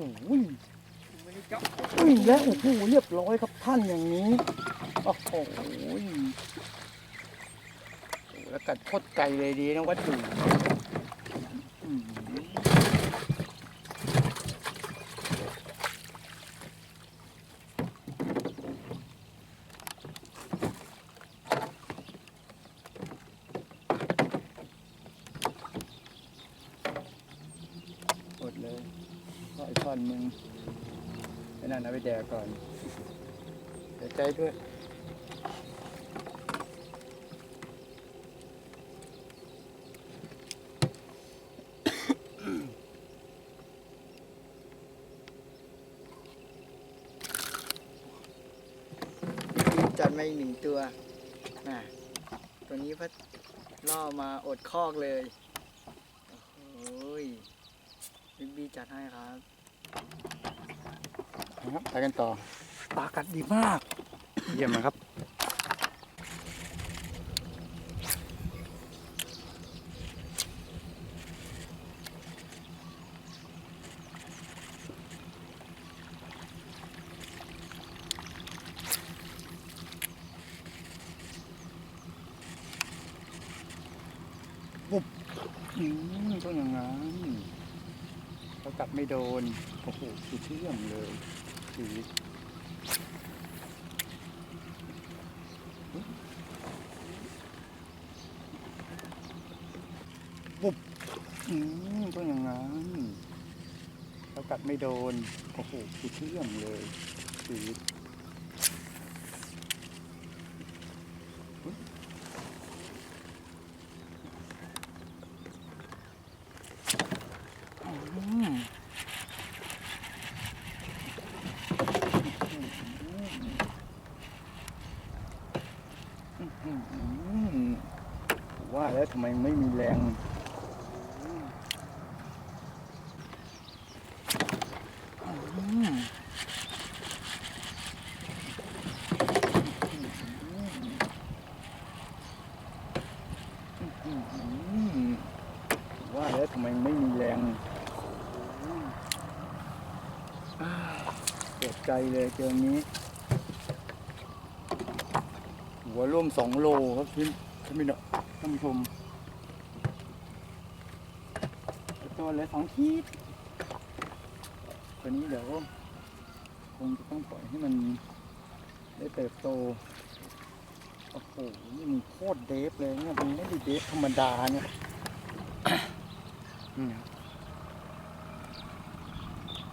โอ้โหไม่ได้เจาะวิ่งแล้วโอ้โหเรียบร้อยครับท่านอย่างนี้โอ้โหแล้วกัดโคตรไกลเลยดีนะวัดดูอืมหมดเลยเพราะไอ้ท่อนมึง ไอ้นั่นเอาไปแดกก่อนเสียใจด้วย จั ดมาอีกหนึ่งตัวน่ะตัวนี้พัดล่อมาอดคอกเลยโอ้โหยบิ๊กบีจัดให้ครับครับไปกันต่อปลากัดดีมาก เยี่ยมนะครับปุ๊บอืม ต้องอย่างนั้นเขากัดไม่โดนโอ้โหสุดเยี่ยมเลยชีวิตปุ๊บอืมต้องอย่างนั้นเขากัดไม่โดนโอ้โหสุดเยี่ยมเลยชีวิตอืมอื้อหือ ว่าแล้วทำไมไม่มีแรงว่าแล้วทำไมไม่มีแรงเสียใจเลยเจอนี้ หัวร่วมสองโลครับท่านผู้ชมท่านผู้ชมตัวเลยสองขีดตัวนี้เดี๋ยวคงจะต้องปล่อยให้มันได้เติบโตโอ้โหนี่มันโคตรเดฟเลยเนี่ยมันไม่ได้เดฟธรรมดาเนี่ยนี่ครับ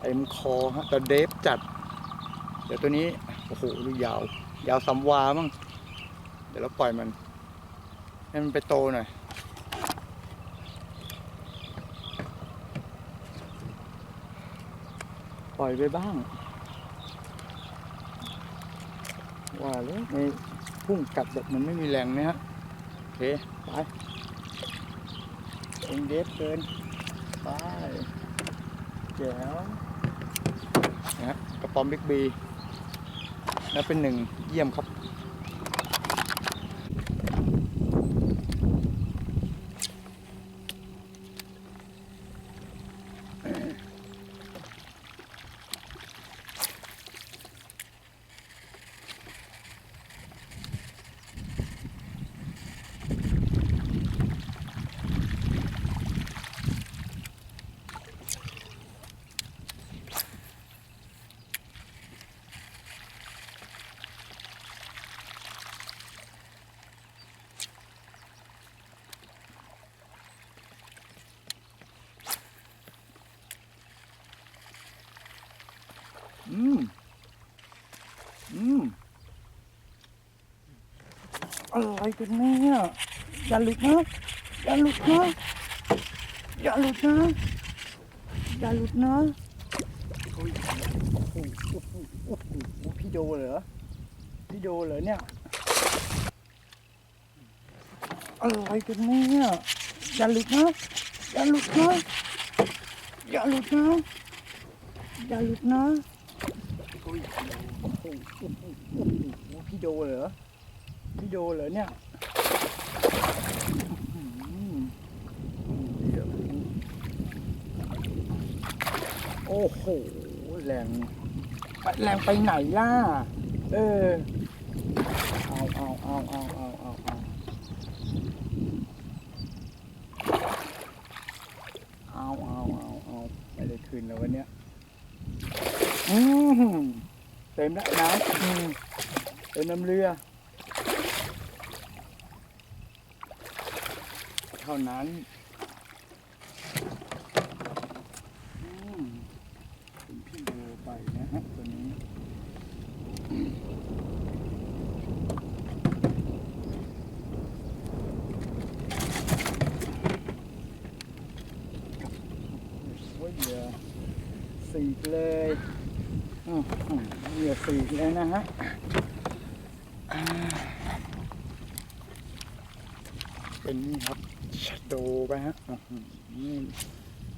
เต็มคอฮะแต่เดฟจัด เดี๋ยวตัวนี้ โอ้โหดูยาว ยาวสามวามั้ง ดี๋ยวเราปล่อยมัน ให้มันไปโตหน่อย ปล่อยไปบ้าง ว่าเลยในพุ่งกัดแบบมันไม่มีแรงเนี่ยฮะโอเค ไปเองเดฟเกิน ไปแจ๋วนะฮะกระป๋อมบิ๊กบีนับเป็นหนึ่งเยี่ยมครับ อืม อืม อะไรกันเนี่ยอย่าหลุดนะอย่าหลุดนะอย่าหลุดนะอย่าหลุดนะโอ้ยโอ้โหโอ้โหโอ้โหพี่โดเหรอพี่โดเหรอเนี่ยอะไรกันเนี่ยอย่าหลุดนะอย่าหลุดนะอย่าหลุดนะอย่าหลุดนะโอ้ยโอ้โหโอ้โหโอ้โหพี่โดเหรอ พี่โดเหรอเนี่ยเดี๋ยโอ้โห แรงแรงไปไหนล่ะ เออ เอาเอาเอาเอาเอาเอาเอาเอาเอาเอาเอาไม่ได้คืนแล้ววันเนี้ยอืมเต็มแล้วน้ำอืมเต็มน้ำเรือ เท่านั้นเป็นพี่โบไปนะฮะตัวนี้โอยเหยื่อสีกเลยอื้อหือเหยื่อสีกเลยนะฮะเป็นนี่ครับ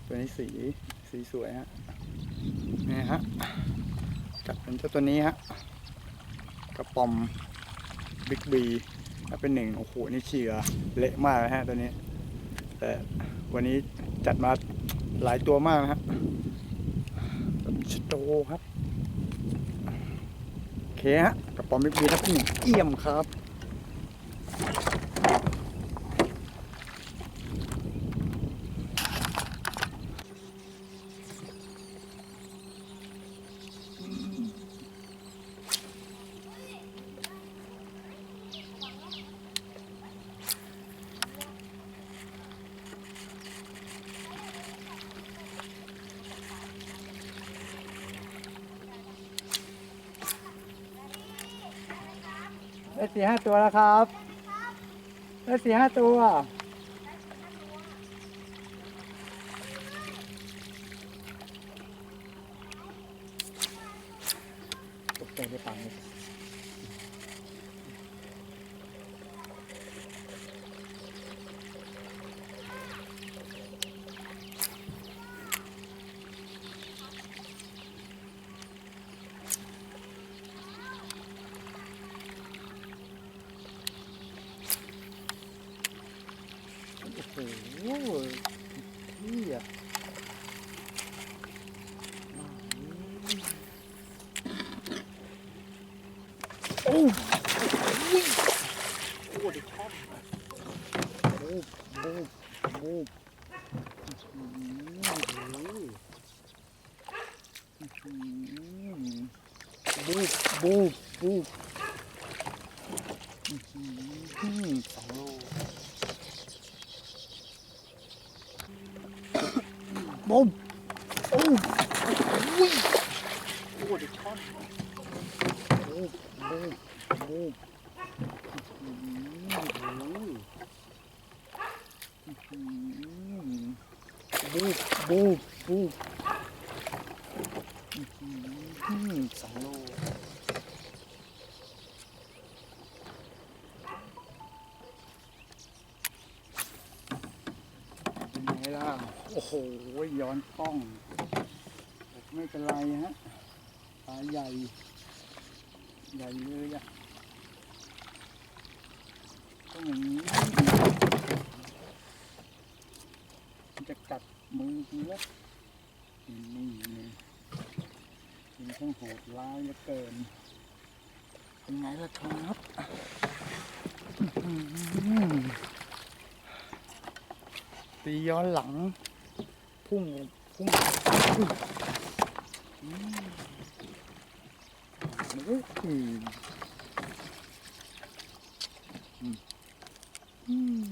ตัวนี้สีสีสวยฮะนี่ฮะจับเป็นเจ้าตัวนี้ฮะกระป๋อมบิ๊กบีถ้าเป็นหนึ่งโอ้โหนี่เชียร์เละมากเลยฮะตัวนี้ แต่วันนี้จัดมาหลายตัวมากนะฮะชโตครับโอเคฮะกระป๋อมบิ๊กบีครับหนึ่งเอี่ยมครับ สี่ห้าตัวแล้วครับ ได้สี่ห้าตัว ตกใจได้ปังเลย โอ้โหพี่อะโอ้โหดิช่อมบูบบูบบูบบูบบูบบูบสองโล บุ้มโอ้ยโอ้ดิช่อนบูบบูบบูบบูบบูบบูสองโลเป็นไงล่ะ โอ้โห ย้อนกล้อง ไม่เป็นไรฮะปลาใหญ่ ใหญ่เลยอะต้องอย่างนี้ มันจะกัดมือเพียบนี่นี่นี่มันช่างโหดร้ายเหลือเกิน เป็นไงล่ะครับตีย้อนหลัง พุ่งพุ่งอุ้ยอืมอืมอืม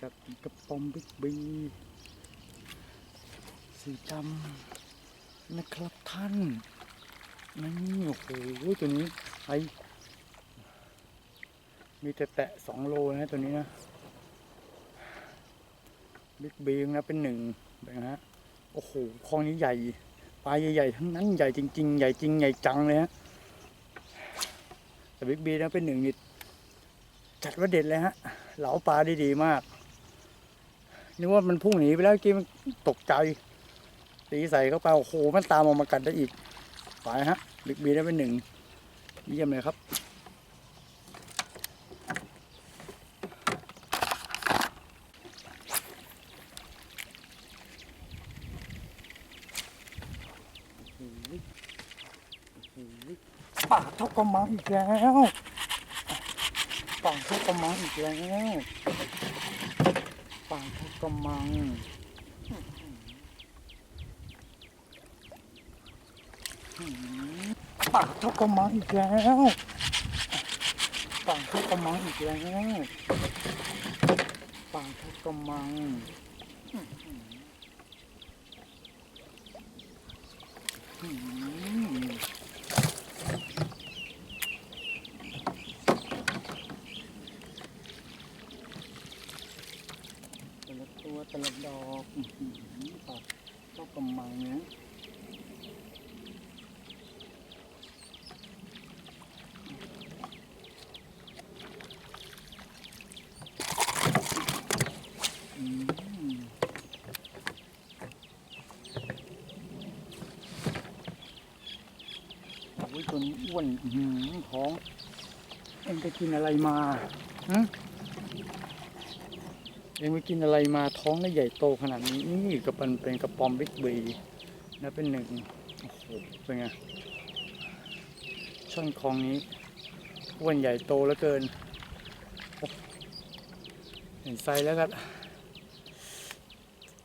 กับกระป๋อมบิ๊กบีสีดำนะครับท่าน นี่โอ้โหตัวนี้ไอมีแต่แตะสองโลนะตัวนี้นะบิ๊กบีนะเป็นหนึ่งแบบนะฮะโอ้โหคลองนี้ใหญ่ปลาใหญ่ๆทั้งนั้นใหญ่จริง ๆ ใหญ่จริงใหญ่จังเลยฮะแต่บิ๊กบีนะเป็นหนึ่งนี่จัดว่าเด็ดเลยฮะ เหลาปลาได้ดีมากนึกว่ามันพุ่งหนีไปแล้วกี้มันตกใจตีใส่เข้าไปโอ้โหมันตามออกมากัดได้อีก ไปฮะบิ๊กบีได้เป็นหนึ่งเยี่ยมเลยครับป่าเท่ากับมันอีกแล้วป่าเท่ากับมันอีกแล้วป่าเท่ากับมัน ป่าเท่ากับมังอีกแล้วป่าเท่ากับมังอีกแล้วป่าเท่ากับมังแต่ละตัวแต่ละดอกอื้อหือปากเท่ากำมังเนี้ยอืมโอ้ย ตัวนี้อ้วนอื้อหือท้องเอ็งไปกินอะไรมาเองไปกินอะไรมาท้องได้ใหญ่โตขนาดนี้นี่ก็เป็นเป็นกระป๋อมบิ๊กบีนะเป็นหนึ่งโอ้โหเป็นไงช่อนคลองนี้อ้วนใหญ่โตเหลือเกินเห็นไซส์แล้วก็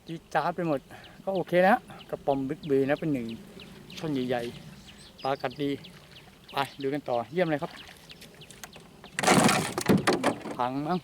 จีจ้าไปหมด ก็โอเคนะกระป๋อมบิ๊กบีนะเป็นหนึ่งช่อนใหญ่ๆปลากัดดี ไปดูกันต่อเยี่ยมเลยครับ พังมั้ง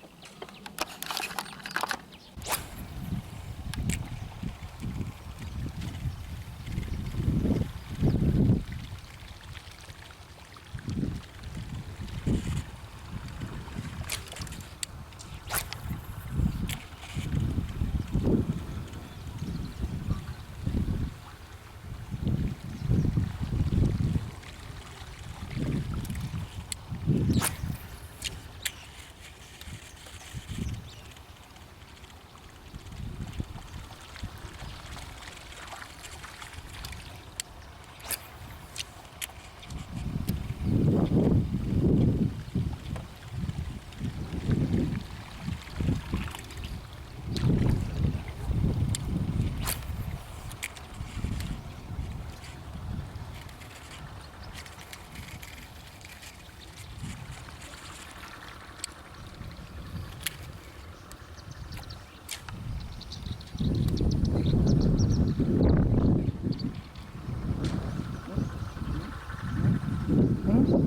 หืมหืม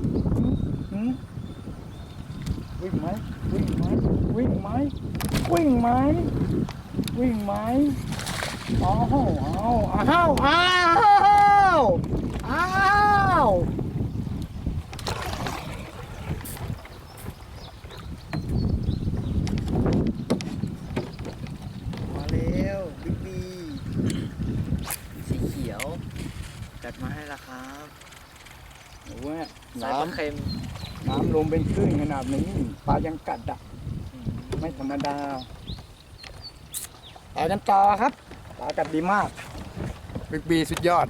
หืมวิ่งไหมวิ่งไหมวิ่งไหม วิ่งไหมวิ่งไหมอ้าวอ้าวอ้าวอ้าวอ้าวมาแล้วบิ๊กบีสีเขียวจัดมาให้ละครับโอ้ยใส่ปลาน้ำเค็มน้ำลงเป็นคลื่นขนาดนี้ปลายังกัดอะ ไม่ธรรมดาปลาน้ำต่อครับปลากัดดีมาก บิ๊กบีสุดยอด